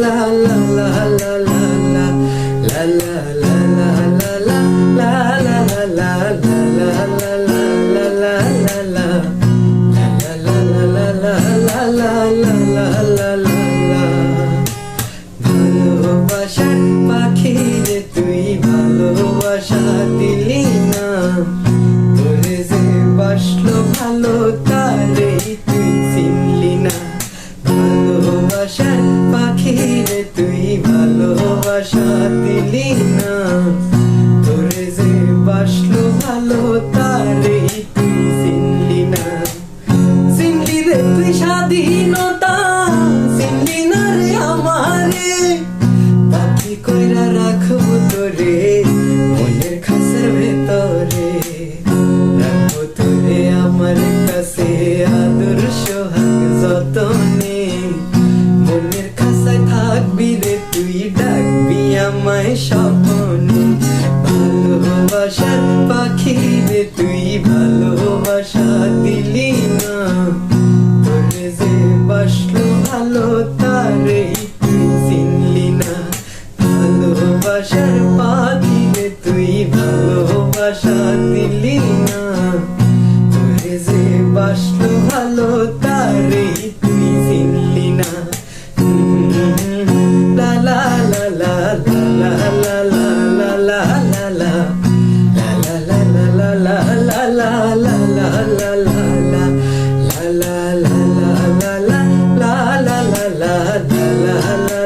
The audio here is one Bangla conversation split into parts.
la la. তুই স্বাধীনতা চিনলি না রে আমারে। পাখি কইরা রাখব তোরে, মনের খাসের ভেতরে। রাখব তোরে আমার কাছে আদর, সোহাগ যতনে। মনের খাসায় থাকবি রে, তুই ডাকবি আমায় স্বপনে। ভালোবাসার পাখি রে, তুই ভালোবাসা দিলি না। যে বাসলো ভালো তারে তুই চিনলি না ভালোবাসার রে তুই ভালোবাসা দিলি না তোরে যে বাসলো ভালো তারে তুই চিনলি না লা লা লা লা লা লা লা লা লা লা লা লা লা লা লা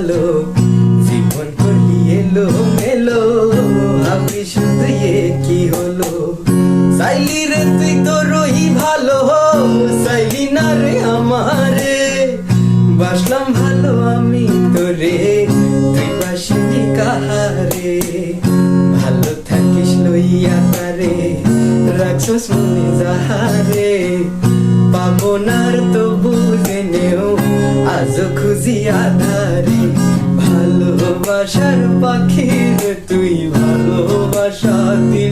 ভালো জীবন করলি এলো, মেলো। আমি শুধু কি হলো? চাইলি রে, তুই তো রহি ভালো। চাইলি না রে আমারে। বাসলাম ভালো আমি তো তোরে। তুই বাসিনি কাহারে? ভালো থাকিস লইয়া তারে। রাখছস মনে যাহারে। পাবনার তবু বুঝে নেও আজ খুঁজি আধারে। ভালোবাসার পাখির তুই ভালোবাসা দিল।